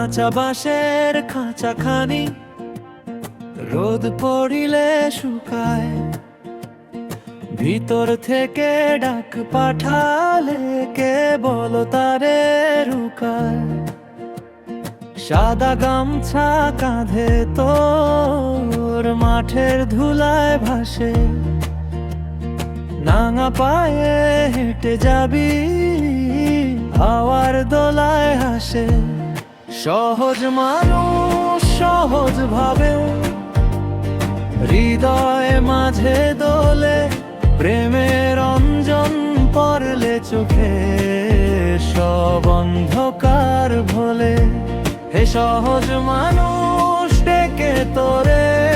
কাঁচা বাঁশের খাঁচা খানি রোদ পড়িলে শুকায়। ভিতর থেকে ডাক পাঠালে কে বলো তারে সাদা গামছা কাঁধে তোর, মাঠের ধুলায় ভাসে। নাঙা পায়ে হেঁটে যাবি, হাওয়ার দোলায় হাসে। সহজ মানুষ সহজ ভাবে। হৃদয় মাঝে দোলে প্রেমের অঞ্জন পড়লে চোখে। সব অন্ধকার ভোলে হে সহজ মানুষ ডেকে তোরে।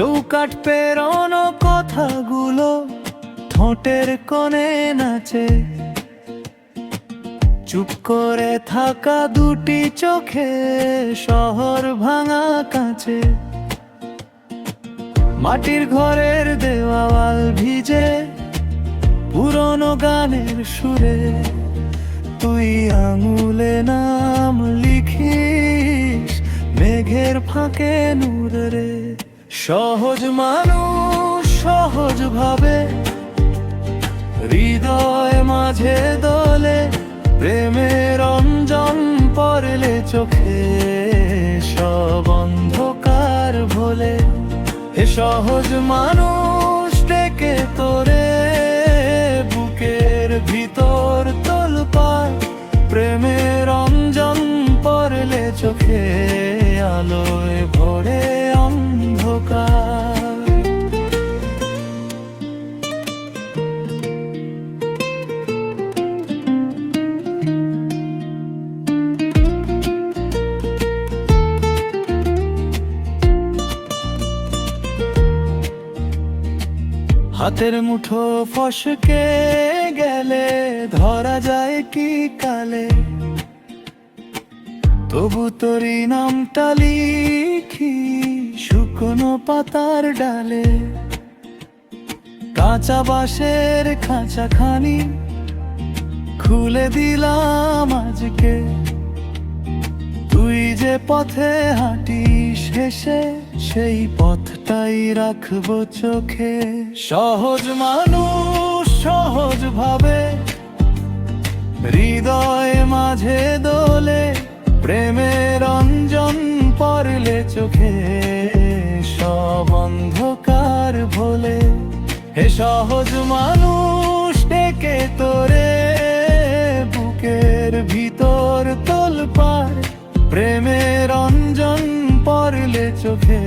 চৌকাট পেরোনো কথাগুলো ঠোঁটের কোণে নাচে। চুপ করে থাকা দুটি চোখে শহর ভাঙা কাছে মাটির ঘরের দেওয়াল ভিজে পুরনো গানের সুরে। তুই আঙুলে নাম লিখিস, মেঘের ফাঁকে নূর রে সহজ মানুষ সহজ ভাবে, হৃদয় মাঝে দলে প্রেমের অঞ্জন পড়লে চোখে সব অন্ধকার ভোলে। হে সহজ মানুষ ডেকে তোরে, বুকের ভিতর তোল পায় প্রেমের অঞ্জন পড়লে চোখে আলোয় অন্ধকার। হাতের মুঠো ফসকে গেলে ধরা যায় কি কালে? তবু তোরই নামটা লিখি শুকনো পাতার ডালে। কাঁচা বাঁশের খাঁচা খানি খুলে দিলাম আজকে। তুই যে পথে হাঁটি শেষে সেই পথটাই রাখব চোখে। সহজ মানুষ সহজ ভাবে হৃদয় মাঝে প্রেমের অঞ্জন পারলে চোখে সব অন্ধকার ভোলে। হে সহজ মানুষ, ডেকে তোরে। বুকের ভিতর তোল পার প্রেমের অঞ্জন পরলে চোখে